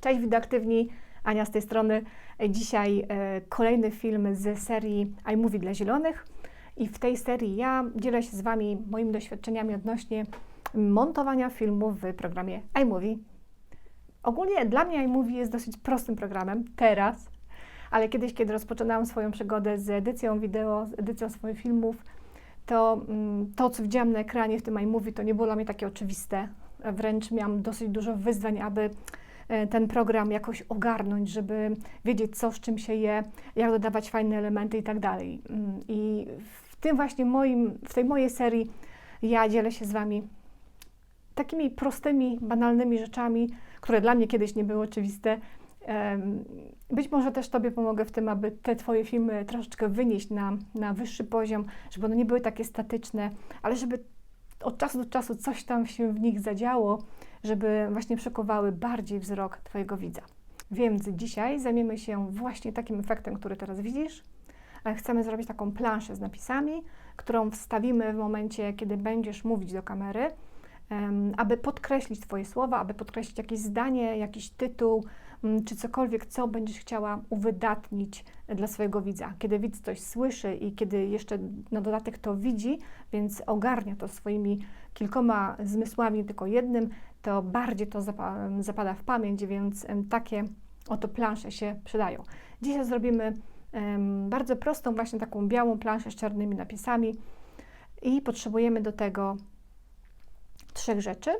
Cześć widoaktywni, Ania z tej strony. Dzisiaj e, kolejny film z serii iMovie dla zielonych i w tej serii ja dzielę się z Wami moimi doświadczeniami odnośnie montowania filmów w programie iMovie. Ogólnie dla mnie iMovie jest dosyć prostym programem teraz, ale kiedyś, kiedy rozpoczynałam swoją przygodę z edycją wideo, z edycją swoich filmów, to mm, to, co widziałam na ekranie w tym iMovie, to nie było dla mnie takie oczywiste. Wręcz miałam dosyć dużo wyzwań, aby ten program jakoś ogarnąć, żeby wiedzieć, co z czym się je, jak dodawać fajne elementy i tak dalej. Mm, I w tym właśnie moim, w tej mojej serii ja dzielę się z Wami takimi prostymi, banalnymi rzeczami, które dla mnie kiedyś nie były oczywiste. Być może też Tobie pomogę w tym, aby te Twoje filmy troszeczkę wynieść na, na wyższy poziom, żeby one nie były takie statyczne, ale żeby od czasu do czasu coś tam się w nich zadziało, żeby właśnie przekowały bardziej wzrok Twojego widza. Więc dzisiaj zajmiemy się właśnie takim efektem, który teraz widzisz. Chcemy zrobić taką planszę z napisami, którą wstawimy w momencie, kiedy będziesz mówić do kamery, aby podkreślić Twoje słowa, aby podkreślić jakieś zdanie, jakiś tytuł, mm, czy cokolwiek, co będziesz chciała uwydatnić dla swojego widza. Kiedy widz coś słyszy i kiedy jeszcze na dodatek to widzi, więc ogarnia to swoimi kilkoma zmysłami, tylko jednym, to bardziej to zapa- zapada w pamięć, więc takie oto plansze się przydają. Dzisiaj zrobimy bardzo prostą, właśnie taką białą planszę z czarnymi napisami i potrzebujemy do tego trzech rzeczy,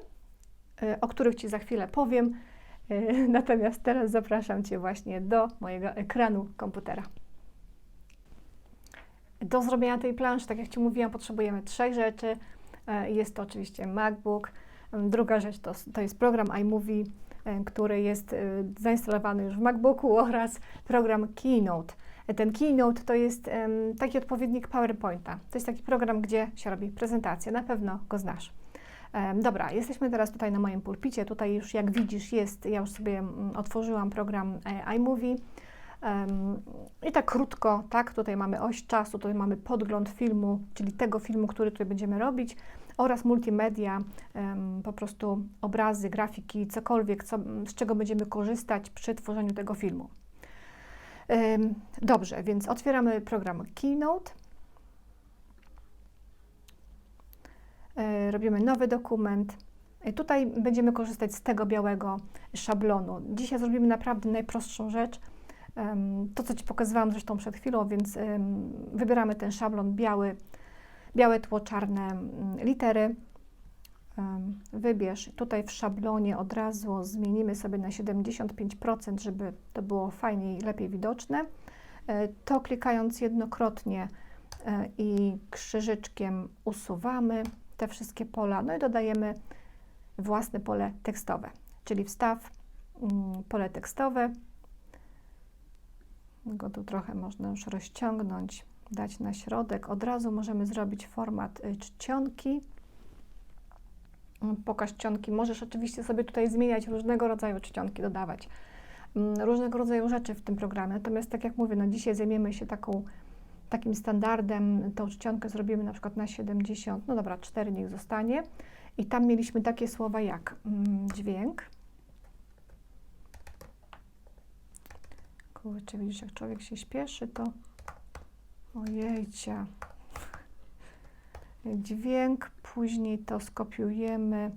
y, o których Ci za chwilę powiem. Y, Natomiast teraz zapraszam Cię właśnie do mojego ekranu komputera. Do zrobienia tej planszy, tak jak Ci mówiłam, potrzebujemy trzech rzeczy. E, Jest to oczywiście MacBook. Druga rzecz to, to jest program iMovie, e, który jest e, zainstalowany już w MacBooku oraz program Keynote. E, Ten Keynote to jest taki odpowiednik PowerPointa. To jest taki program, gdzie się robi prezentację. Na pewno go znasz. Dobra, jesteśmy teraz tutaj na moim pulpicie. Tutaj już jak widzisz jest, ja już sobie mm, otworzyłam program iMovie. I tak krótko, tak, tutaj mamy oś czasu, tutaj mamy podgląd filmu, czyli tego filmu, który tutaj będziemy robić oraz multimedia, po prostu obrazy, grafiki, cokolwiek, co, z czego będziemy korzystać przy tworzeniu tego filmu. Dobrze, więc otwieramy program Keynote. E, Robimy nowy dokument. I tutaj będziemy korzystać z tego białego szablonu. Dzisiaj zrobimy naprawdę najprostszą rzecz. To, co Ci pokazywałam zresztą przed chwilą, więc wybieramy ten szablon biały, białe tło, czarne mm, litery. Wybierz tutaj w szablonie od razu zmienimy sobie na 75%, żeby to było fajniej, lepiej widoczne. E, To klikając jednokrotnie e, i krzyżyczkiem usuwamy te wszystkie pola, no i dodajemy własne pole tekstowe, czyli wstaw mm, pole tekstowe. Go tu trochę można już rozciągnąć, dać na środek. Od razu możemy zrobić format y, czcionki. Pokaż czcionki. Możesz oczywiście sobie tutaj zmieniać różnego rodzaju czcionki, dodawać mm, różnego rodzaju rzeczy w tym programie. Natomiast tak jak mówię, no dzisiaj zajmiemy się taką, takim standardem. Tą czcionkę zrobimy na przykład na 70, no dobra, 4 niech zostanie. I tam mieliśmy takie słowa jak mm, dźwięk. Kurczę, widzisz, jak człowiek się śpieszy, to ojejcia. Dźwięk, później to skopiujemy,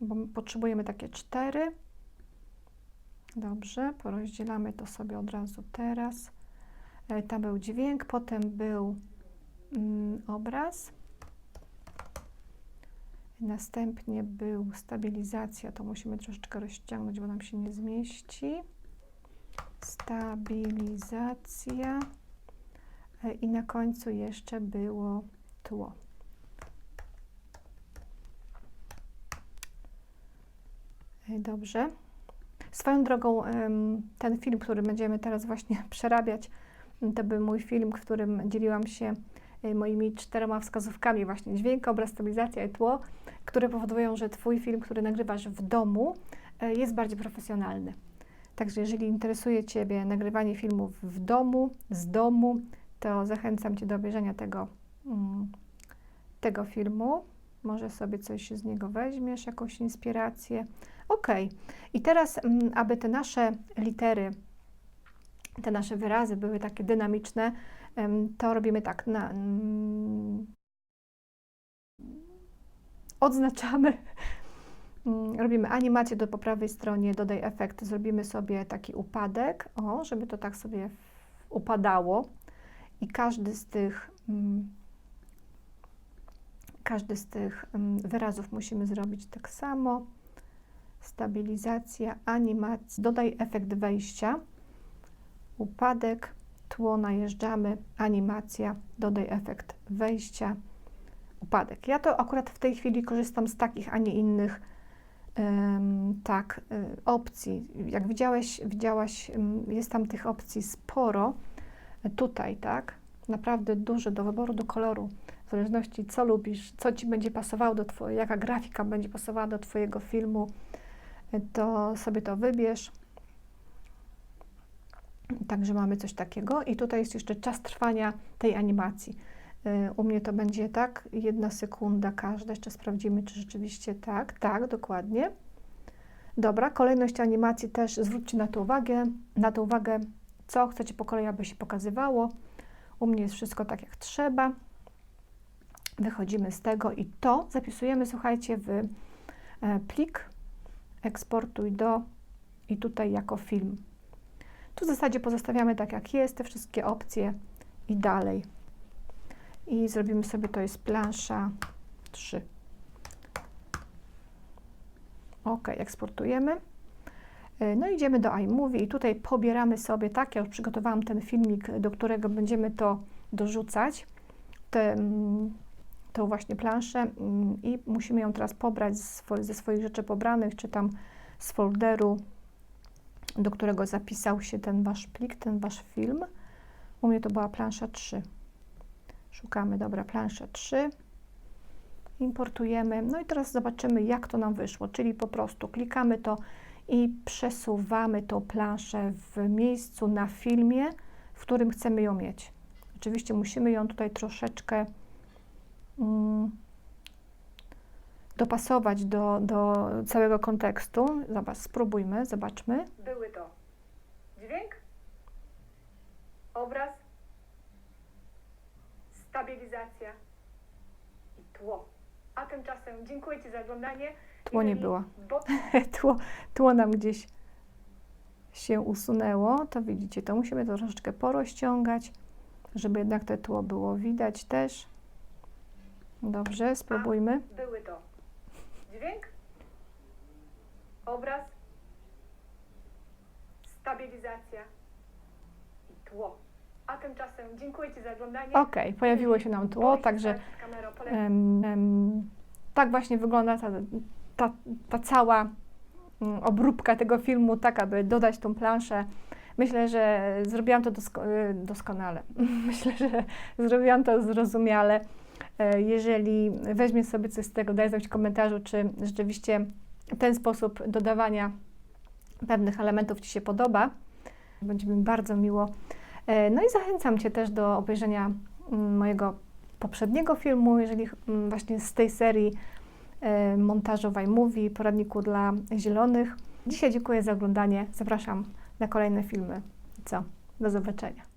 bo my potrzebujemy takie cztery. Dobrze, porozdzielamy to sobie od razu teraz. E, Tam był dźwięk, potem był mm, obraz. Następnie był stabilizacja, to musimy troszeczkę rozciągnąć, bo nam się nie zmieści. Stabilizacja. E, I na końcu jeszcze było tło. E, Dobrze. Swoją drogą, ten film, który będziemy teraz właśnie przerabiać, to był mój film, w którym dzieliłam się e, moimi czterema wskazówkami, właśnie dźwięk, obraz, stabilizacja i tło, które powodują, że Twój film, który nagrywasz w domu, jest bardziej profesjonalny. Także jeżeli interesuje Ciebie nagrywanie filmów w domu, z domu, to zachęcam Cię do obejrzenia tego, mm, tego filmu. Może sobie coś z niego weźmiesz, jakąś inspirację. Ok. I teraz, mm, aby te nasze litery, te nasze wyrazy były takie dynamiczne, to robimy tak. Na, mm, odznaczamy, robimy animację do po prawej stronie, dodaj efekt, zrobimy sobie taki upadek, o, żeby to tak sobie upadało i każdy z tych mm, każdy z tych mm, wyrazów musimy zrobić tak samo. Stabilizacja, animacja, dodaj efekt wejścia, upadek, tło najeżdżamy, animacja, dodaj efekt wejścia, upadek. Ja to akurat w tej chwili korzystam z takich, a nie innych tak, y, opcji. Jak widziałeś, widziałaś, ym, jest tam tych opcji sporo. Tutaj, tak, naprawdę dużo do wyboru, do koloru. W zależności co lubisz, co Ci będzie pasowało do Twojego, jaka grafika będzie pasowała do Twojego filmu, y, to sobie to wybierz. Także mamy coś takiego i tutaj jest jeszcze czas trwania tej animacji. Y, U mnie to będzie tak, jedna sekunda każda. Jeszcze sprawdzimy, czy rzeczywiście tak. Tak, dokładnie. Dobra, kolejność animacji też zwróćcie na to uwagę, na to uwagę, co chcecie po kolei, aby się pokazywało. U mnie jest wszystko tak, jak trzeba. Wychodzimy z tego i to zapisujemy, słuchajcie, w e, plik, eksportuj do i tutaj jako film. Tu w zasadzie pozostawiamy tak, jak jest, te wszystkie opcje i dalej. I zrobimy sobie, to jest plansza 3. OK, eksportujemy. E, No idziemy do iMovie i tutaj pobieramy sobie, tak, ja już przygotowałam ten filmik, do którego będziemy to dorzucać, te, mm, tą właśnie planszę mm, i musimy ją teraz pobrać ze swoich rzeczy pobranych, czy tam z folderu, do którego zapisał się ten Wasz plik, ten Wasz film. U mnie to była plansza 3. Szukamy, dobra, plansza 3. Importujemy. No i teraz zobaczymy, jak to nam wyszło. Czyli po prostu klikamy to i przesuwamy tą planszę w miejscu na filmie, w którym chcemy ją mieć. Oczywiście musimy ją tutaj troszeczkę mm, dopasować do, do całego kontekstu. Zobacz, spróbujmy, zobaczmy. Były to dźwięk, obraz, stabilizacja i tło. A tymczasem dziękuję Ci za oglądanie. Tło nie było. tło, tło nam gdzieś się usunęło, to widzicie, to musimy to troszeczkę porozciągać, żeby jednak te tło było widać też. Dobrze, spróbujmy. były to dźwięk, obraz, stabilizacja i tło. A tymczasem dziękuję Ci za oglądanie. Ok, pojawiło się nam tło, także Z kamerą polecam. em, em, tak właśnie wygląda ta, ta, ta cała mm, obróbka tego filmu, tak aby dodać tą planszę. Myślę, że zrobiłam to dosko- y, doskonale. Myślę, że zrobiłam to zrozumiale. E, Jeżeli weźmie sobie coś z tego, daj znać w komentarzu, czy rzeczywiście ten sposób dodawania pewnych elementów Ci się podoba. Będzie mi bardzo miło. E, No i zachęcam Cię też do obejrzenia mm, mojego poprzedniego filmu, jeżeli mm, właśnie z tej serii e, montażu iMovie, poradniku dla zielonych. Dzisiaj dziękuję za oglądanie. Zapraszam na kolejne filmy. Co? Do zobaczenia.